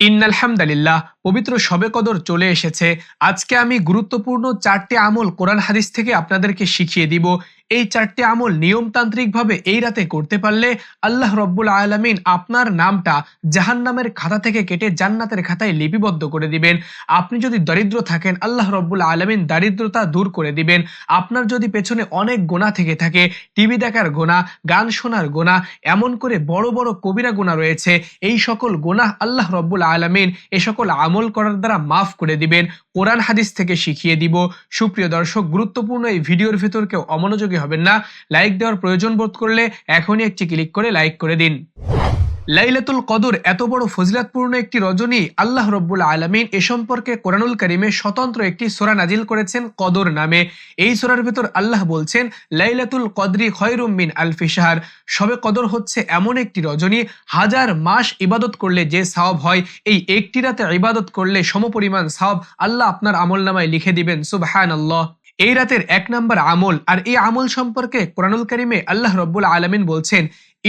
ইন্নালহামদালিল্লাহ, পবিত্র শবে কদর চলে এসেছে। আজকে আমি গুরুত্বপূর্ণ চারটি আমল কোরআন হাদিস থেকে আপনাদেরকে শিখিয়ে দিব। এই চারটি আমল নিয়মতান্ত্রিকভাবে এই রাতে করতে পারলে আল্লাহ রব্বুল আলমিন আপনার নামটা জাহান্নামের খাতা থেকে কেটে জান্নাতের খাতায় লিপিবদ্ধ করে দিবেন। আপনি যদি দরিদ্র থাকেন, আল্লাহ রব্বুল আলমিন দারিদ্রতা দূর করে দিবেন। আপনার যদি পেছনে অনেক গোনা থেকে থাকে, টিভি দেখার গোনা, গান শোনার গোনা, এমন করে বড় বড় কবিরা গোনা রয়েছে, এই সকল গোনা আল্লাহ রব্বুল আলমিন এ সকল আমল করার দ্বারা মাফ করে দিবেন। কোরআন হাদিস থেকে শিখিয়ে দিব। সুপ্রিয় দর্শক, গুরুত্বপূর্ণ এই ভিডিওর ভেতর কেউ অমনোযোগী হবেন না। লাইক দেওয়ার প্রয়োজন বোধ করলে এখনই একটি ক্লিক করে লাইক করে দিন। লাইলাতুল কদর, এত বড় ফজিলাতপূর্ণ একটি রজনী আল্লাহ রব্বুল আলমিন এ সম্পর্কে কোরআনুল করিমে স্বতন্ত্র একটি সোরা নাজিল করেছেন কদর নামে। এই সোরার ভেতর আল্লাহ বলছেন, লাইলাতুল কদরি খয়রুমিন আলফি শাহার। সবে কদর হচ্ছে এমন একটি রজনী, হাজার মাস ইবাদত করলে যে সাওয়াব হয়, এই একটি রাতে ইবাদত করলে সমপরিমাণ সাওয়াব আল্লাহ আপনার আমল নামায় লিখে দিবেন। সুবহান আল্লাহ এই রাতের এক নম্বর আমল আর এই আমল সম্পর্কে কোরআনুল করিমে আল্লাহ রব্বুল আলমিন বলছেন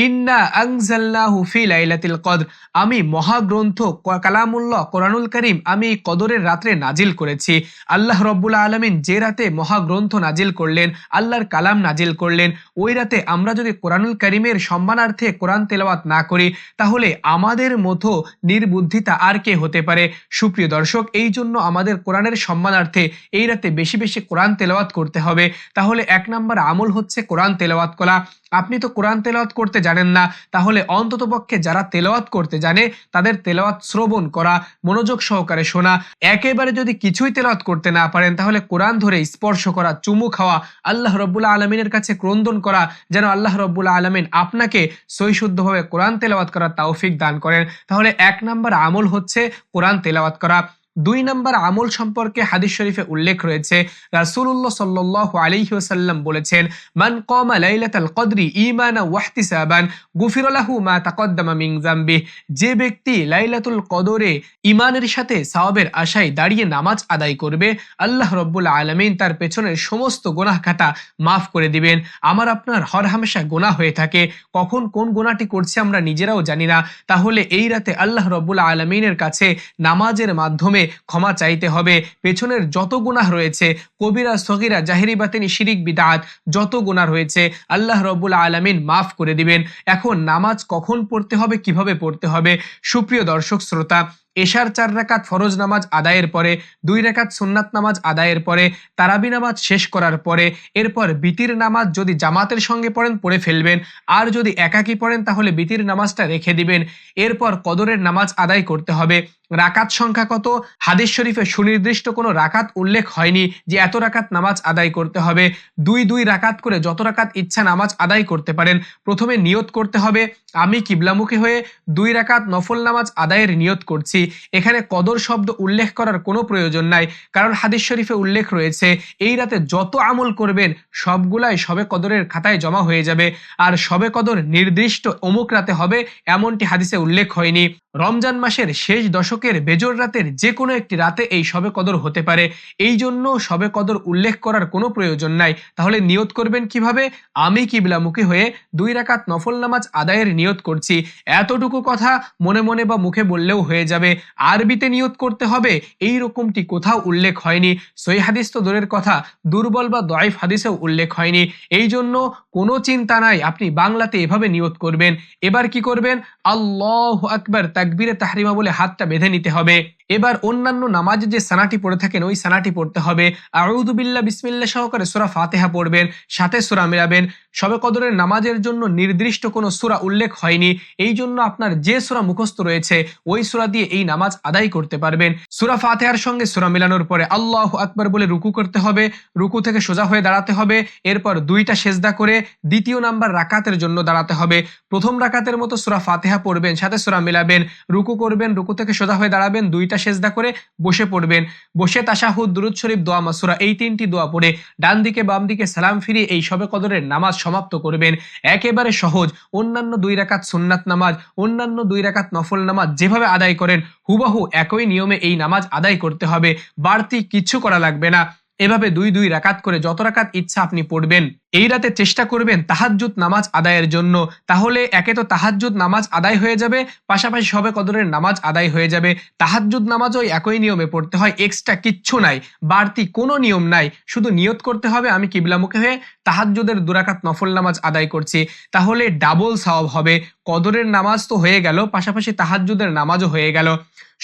ইন্না আংজাল্লাহু ফি লাইলাতিল কদর আমি মহাগ্রন্থ কালামুল্লাহ কোরআনুল করিম আমি কদরের রাত্রে নাজিল করেছি। আল্লাহ রব্বুল আলমিন যে রাতে মহাগ্রন্থ নাজিল করলেন, আল্লাহর কালাম নাজিল করলেন, ওই রাতে আমরা যদি কোরআনুল করিমের সম্মানার্থে কোরআন তেলাওয়াত না করি, তাহলে আমাদের মতো নির্বুদ্ধিতা আর কে হতে পারে? সুপ্রিয় দর্শক, এই জন্য আমাদের কোরআনের সম্মানার্থে এই রাতে বেশি বেশি কোরআন তেলাওয়াত করতে হবে। তাহলে এক নম্বর আমল হচ্ছে কোরআন তেলাওয়াত করা। আপনি তো কোরআন তেলাওয়াত করতে জানেন না, তাহলে অন্তত পক্ষে যারা তেলাওয়াত করতে জানে, তাদের তেলাওয়াত শ্রবণ করা, মনোযোগ সহকারে শোনা, একেবারে যদি কিছুই তেলাওয়াত করতে না পারেন, তাহলে কোরআন ধরে স্পর্শ করা, চুমু খাওয়া, আল্লাহ রব্বুল্লা আলমিনের কাছে ক্রন্দন করা, যেন আল্লাহ রব্বুল্লা আলমিন আপনাকে সৈশুদ্ধভাবে কোরআন তেলাওয়াত করার তাওফিক দান করেন। তাহলে এক নম্বর আমল হচ্ছে কোরআন তেলাওয়াত করা। দুই নম্বর আমল সম্পর্কে হাদিস শরীফে উল্লেখ রয়েছে। রাসূলুল্লাহ সাল্লাল্লাহু আলাইহি ওয়াসাল্লাম বলেছেন, মান কামা লাইলাতাল কদরি ঈমানা ওয়াহতিসাবান গুফিরা লাহু মা তাকদ্দামা যামবি। যে ব্যক্তি লাইলাতুল কদরে ইমানের সাথে সওয়াবের আশায় দাঁড়িয়ে নামাজ আদায় করবে, আল্লাহ রব্বুল আলামিন তার পেছনের সমস্ত গোনাহ খাতা মাফ করে দিবেন। আমার আপনার হর হামেশা গুনাহ হয়ে থাকে। কখন কোন গোনাটি করছে আমরা নিজেরাও জানি না। তাহলে এই রাতে আল্লাহ রব্বুল আলমিনের কাছে নামাজের মাধ্যমে ক্ষমা চাইতে হবে। পেছনের যত গুনাহ রয়েছে, কবিরা, সগিরা, জাহিরি, বাতিনি, শিরিক, বিদাত, যত গুনাহ রয়েছে, আল্লাহ রব্বুল আলমিন মাফ করে দিবেন। এখন নামাজ কখন পড়তে হবে, কীভাবে পড়তে হবে? সুপ্রিয় দর্শক, শ্রোতা এশার চার রাকাত ফরজ নামাজ আদায়ের পরে, দুই রাকাত সুন্নাত নামাজ আদায়ের পরে, তারাবি নামাজ শেষ করার পরে, এরপর বিতির নামাজ যদি জামাতের সঙ্গে পড়েন, পড়ে ফেলবেন। আর যদি একাকি পড়েন, তাহলে বিতির নামাজটা রেখে দিবেন। এরপর কদরের নামাজ আদায় করতে হবে। রাকাত সংখ্যা কত? হাদিস শরীফে সুনির্দিষ্ট কোনো রাকাত উল্লেখ হয়নি যে এত রাকাত নামাজ আদায় করতে হবে। দুই দুই রাকাত করে যত রাকাত ইচ্ছা নামাজ আদায় করতে পারেন। প্রথমে নিয়ত করতে হবে, আমি কিবলামুখী হয়ে দুই রাকাত নফল নামাজ আদায়ের নিয়ত করছি। এখানে কদর শব্দ উল্লেখ করার কোনো প্রয়োজন নাই, কারণ হাদিস শরীফে উল্লেখ রয়েছে, এই রাতে যত আমল করবেন, সবগুলাই সবে কদরের খাতায় জমা হয়ে যাবে, আর সবে কদর নির্দিষ্ট অমুক রাতে হবে, এমনটি হাদিসে উল্লেখ হয়নি। রমজান মাসের শেষ দশকের বেজর রাতের যে কোনো একটি রাতে এই সবে কদর হতে পারে, এই জন্য সবে কদর উল্লেখ করার কোনো প্রয়োজন নাই। তাহলে নিয়ত করবেন কীভাবে? আমি কিবলামুখী হয়ে দুই রাকাত নফল নামাজ আদায়ের নিয়ত করছি। এতটুকু কথা মনে মনে বা মুখে বললেও হয়ে যাবে। আরবিতে নিয়ত করতে হবে। এই রকমটি কোথাও উল্লেখ হয়নি। সই হাদিস তো দূরের কথা, দুর্বল বা দয়ফ হাদিসেও উল্লেখ হয়নি। এই জন্য কোনো চিন্তা নাই, আপনি বাংলাতে এভাবে নিয়ত করবেন। এবার কি করবেন? আল্লাহ আকবর, তাকবিরে তাহরিমা বলে হাতটা বেঁধে নিতে হবে। এবার অন্যান্য নামাজে যে সানাটি পড়ে থাকেন, ওই সানাটি পড়তে হবে। আউদুবিল্লা বিসমিল্লা সহকারে সুরা ফাতেহা পড়বেন, সাথে সুরা মেলাবেন। সবে কদরের নামাজের জন্য নির্দিষ্ট কোনো সুরা উল্লেখ হয়নি। এই জন্য আপনার যে সুরা মুখস্থ রয়েছে, ওই সুরা দিয়ে এই নামাজ আদায় করতে পারবেন। সুরা ফাতেহার সঙ্গে সুরা মেলানোর পরে আল্লাহ আকবর বলে রুকু করতে হবে, রুকু থেকে সোজা হয়ে দাঁড়াতে হবে, এরপর দুইটা সেজদা করে দ্বিতীয় নাম্বার রাকাতের জন্য দাঁড়াতে হবে। প্রথম রাকাতের মতো সুরা ফাতেহা পড়বেন, সাথে সুরা মেলাবেন, রুকু করবেন, রুকু থেকে সোজা হয়ে দাঁড়াবেন, দুইটা সেজদা করে বসে পড়বেন। বসে তাশাহুদ, দুরুদ শরীফ, দোয়া, মাসুরা, এই তিনটি দোয়া পড়ে ডান দিকে বাম দিকে সালাম ফিরিয়ে এই সবে কদরের নামাজ সমাপ্ত করবেন। একেবারে সহজ। অন্যান্য দুই রাকাত সুন্নাত নামাজ, অন্যান্য দুই রাকাত নফল নামাজ যেভাবে আদায় করেন, হুবাহু একই নিয়মে এই নামাজ আদায় করতে হবে। বাড়তি কিচ্ছু করা লাগবে না। এভাবে দুই দুই রাকাত করে যত রাকাত ইচ্ছা আপনি পড়বেন। এই রাতে চেষ্টা করবেন তাহাজ্জুদ নামাজ আদায়ের জন্য। তাহলে একে তো তাহাজ্জুদ নামাজ আদায় হয়ে যাবে, পাশাপাশি সবে কদরের নামাজ আদায় হয়ে যাবে। তাহাজ্জুদ নামাজও একই নিয়মে পড়তে হয়, এক্সট্রা কিচ্ছু নাই, বাড়তি কোনো নিয়ম নাই। শুধু নিয়ত করতে হবে, আমি কিবলামুখে হয়ে তাহাজ্জুদের দুরাকাত নফল নামাজ আদায় করছি। তাহলে ডাবল সওয়াব হবে, কদরের নামাজ তো হয়ে গেল, পাশাপাশি তাহাজ্জুদের নামাজও হয়ে গেল।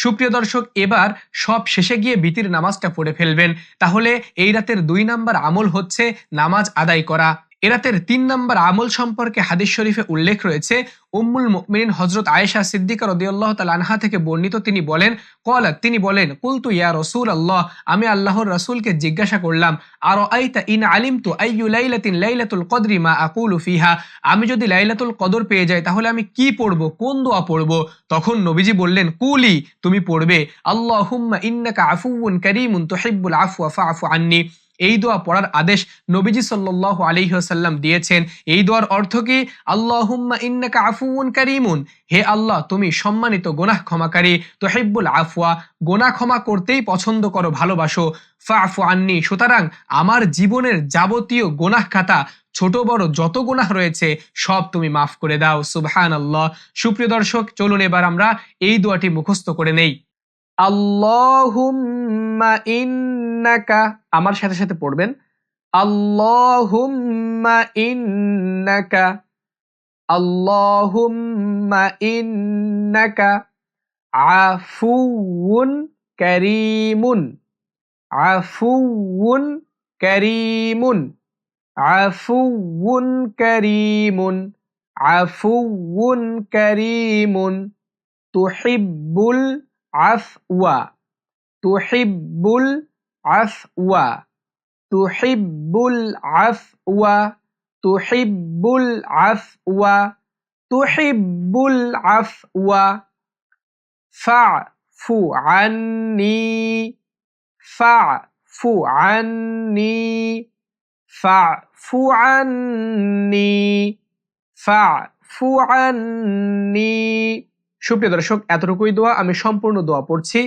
সুপ্রিয় দর্শক, এবার সব শেষে গিয়ে বিতির নামাজটা পড়ে ফেলবেন। তাহলে এই রাতের দুই নাম্বার আমল হচ্ছে নামাজ আদায় করা। এ রাতের তিন নাম্বার আমল সম্পর্কে হাদিস শরীফে উল্লেখ রয়েছে, উম্মুল মুমিনিন হজরত আয়েশা সিদ্দিকা রদিয়াল্লাহ তাল আনহা থেকে বর্ণিত তিনি বলেন কলাত তিনি বলেন, কুলতু ইয়া রসুল আল্লাহ আমি আল্লাহর রসুলকে জিজ্ঞাসা করলাম আর আইতা ইন আলিম তু আইয়ু লাইলাতিন লাইলাতুল কদরি মা আকুলু ফিহা আমি যদি লাইলাতুল কদর পেয়ে যাই তাহলে আমি কি পড়ব, কোন দোয়া পড়ব? তখন নবীজি বললেন, কুলি, তুমি পড়বে, আল্লাহুম্মা ইন্নাকা আফুউন কারীমুন তুহিব্বুল আফওয়া ফাআফু আন্নি এই দোয়া পড়ার আদেশ নবীজি সাল্লাল্লাহু আলাইহি ওয়াসাল্লাম দিয়েছেন। এই দোয়ার অর্থ কি? আল্লাহুম্মা ইন্নাকা আফুউন কারীমুন। হে আল্লাহ, তুমি সম্মানিত গোনাহ ক্ষমাকারী। তুহিব্বুল আফওয়া, গোনাহ ক্ষমা করতেই পছন্দ করো, ভালোবাসো। ফাফু আন্নি, সুতরাং আমার জীবনের যাবতীয় গোনাহ খাতা, ছোট বড় যত গুনাহ রয়েছে, সব তুমি মাফ করে দাও। সুবহান আল্লাহ সুপ্রিয় দর্শক, চলুন এবার আমরা এই দোয়াটি মুখস্থ করে নেই। আল্লাহুম্মা ইন্নাকা, আমার সাথে সাথে পড়বেন, আল্লাহুম্মা ইন্নাকা আল্লাহুম্মা ইন্নাকা আফুউন কারীমুন আফুউন কারীমুন আফুউন কারীমুন আফুউন কারীমুন, তুহিব্বুল আফওয়া তুহিব্বুল আফওয়া তুহিব্বুল আফওয়া তুহিব্বুল আফওয়া তুহিব্বুল আফওয়া ফাফু আন্নি ফাফু আন্নি ফাফু আন্নি ফাফু আন্নি সুপ্রিয় দর্শক, এতটুকুই দোয়া, আমি সম্পূর্ণ দোয়া পড়ছি।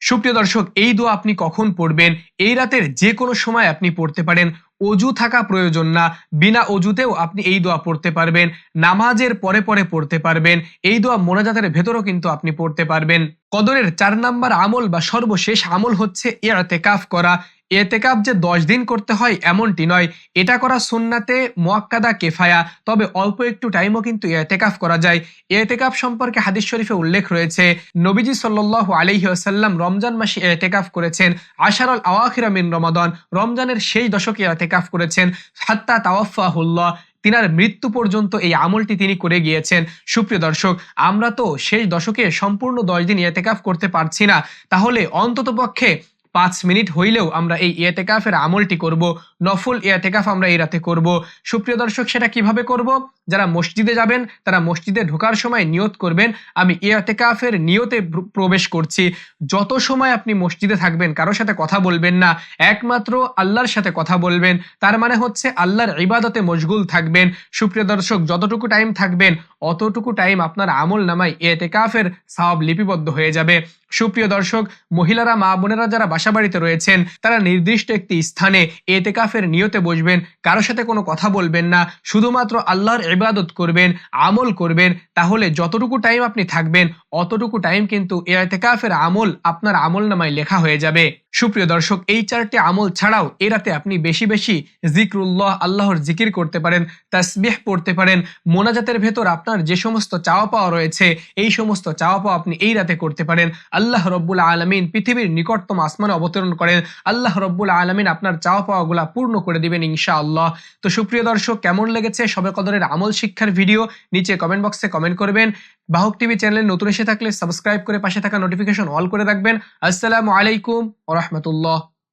সুপ্রিয় দর্শক, এই দোয়া আপনি কখন পড়বেন? এই রাতের যে কোনো সময় আপনি পড়তে পারেন। অজু থাকা প্রয়োজন না। বিনা অজুতেও আপনি এই দোয়া পড়তে পারবেন। নামাজের পরে পরে পড়তে পারবেন। এই দোয়া মোনাজাতের ভেতরও কিন্তু আপনি পড়তে পারবেন। কদরের চার নাম্বার আমল বা সর্বশেষ আমল হচ্ছে এতেকাফ করা। এতেকাব যে দশ দিন করতে হয় এমনটি নয়। এটা করা সুন্নাতে মোয়াক্কাদা কেফায়া। তবে অল্প একটু টাইমও কিন্তু এতেকাফ করা যায়। এতেকাফ সম্পর্কে হাদিস শরীফে উল্লেখ রয়েছে, নবীজি সাল্লাহ আলহি আসাল্লাম রমজান মাসে এতেকাফ করেছেন। আশারল আওয়াখিরা মিন রমাদন। রমজানের সেই দশকে এতেকাফ করেছেন। হাত্তা তাওয়াফাহুল্লাহ তিনার মৃত্যু পর্যন্ত এই আমলটি তিনি করে গিয়েছেন। সুপ্রিয় দর্শক, আমরা তো শেষ দশকে সম্পূর্ণ দশ দিন এতেকাফ করতে পারছি না। তাহলে অন্তত পক্ষে পাঁচ মিনিট হইলেও আমরা এই ইয়েতেকাফের আমলটি করব, নফল ইয়েতেকাফ আমরা এই রাতে করব। সুপ্রিয় দর্শক, সেটা কীভাবে করব? যারা মসজিদে যাবেন, তারা মসজিদে ঢোকার সময় নিয়ত করবেন, আমি ইয়েতেকাফের নিয়তে প্রবেশ করছি। যত সময় আপনি মসজিদে থাকবেন কারোর সাথে কথা বলবেন না, একমাত্র আল্লাহর সাথে কথা বলবেন, তার মানে হচ্ছে আল্লাহর ইবাদতে মশগুল থাকবেন। সুপ্রিয় দর্শক, যতটুকু টাইম থাকবেন, অতটুকু টাইম আপনার আমল নামায় এতেকাফের সাহাব লিপিবদ্ধ হয়ে যাবে। সুপ্রিয় দর্শক, মহিলারা, মা বোনেরা যারা বাসা বাড়িতে রয়েছেন, তারা নির্দিষ্ট একটি স্থানে এতেকাফের নিয়তে বসবেন, কারও সাথে কোনো কথা বলবেন না, শুধুমাত্র আল্লাহর ইবাদত করবেন, আমল করবেন, তাহলে যতটুকু টাইম আপনি থাকবেন, অতটুকু টাইম কিন্তু এতেকাফের আমল আপনার আমল নামায় লেখা হয়ে যাবে। সুপ্রিয় দর্শক, এই চারটি আমল ছাড়াও এ রাতে আপনি বেশি বেশি জিক্রুল্লাহ, আল্লাহর জিকির করতে পারেন, তাসবিহ পড়তে পারেন, মোনাজাতের ভেতর আপনার যে সমস্ত চাওয়া পাওয়া রয়েছে, এই সমস্ত চাওয়া পাওয়া আপনি এই রাতে করতে পারেন। আল্লাহ রব্বুল আলমিন পৃথিবীর নিকটতম আসমানে অবতরণ করেন। আল্লাহ রব্বুল আলমিন আপনার চাওয়া পাওয়াগুলা পূর্ণ করে দিবেন ইনশা আল্লাহ তো সুপ্রিয় দর্শক, কেমন লেগেছে সবে কদরের আমল শিক্ষার ভিডিও? নিচে কমেন্ট বক্সে কমেন্ট করবেন। বাহক টিভি চ্যানেল নতুন এসে থাকলে সাবস্ক্রাইব করে পাশে থাকা নোটিফিকেশন অল করে রাখবেন। আসসালামু আলাইকুম ও রহমতুল্লাহ।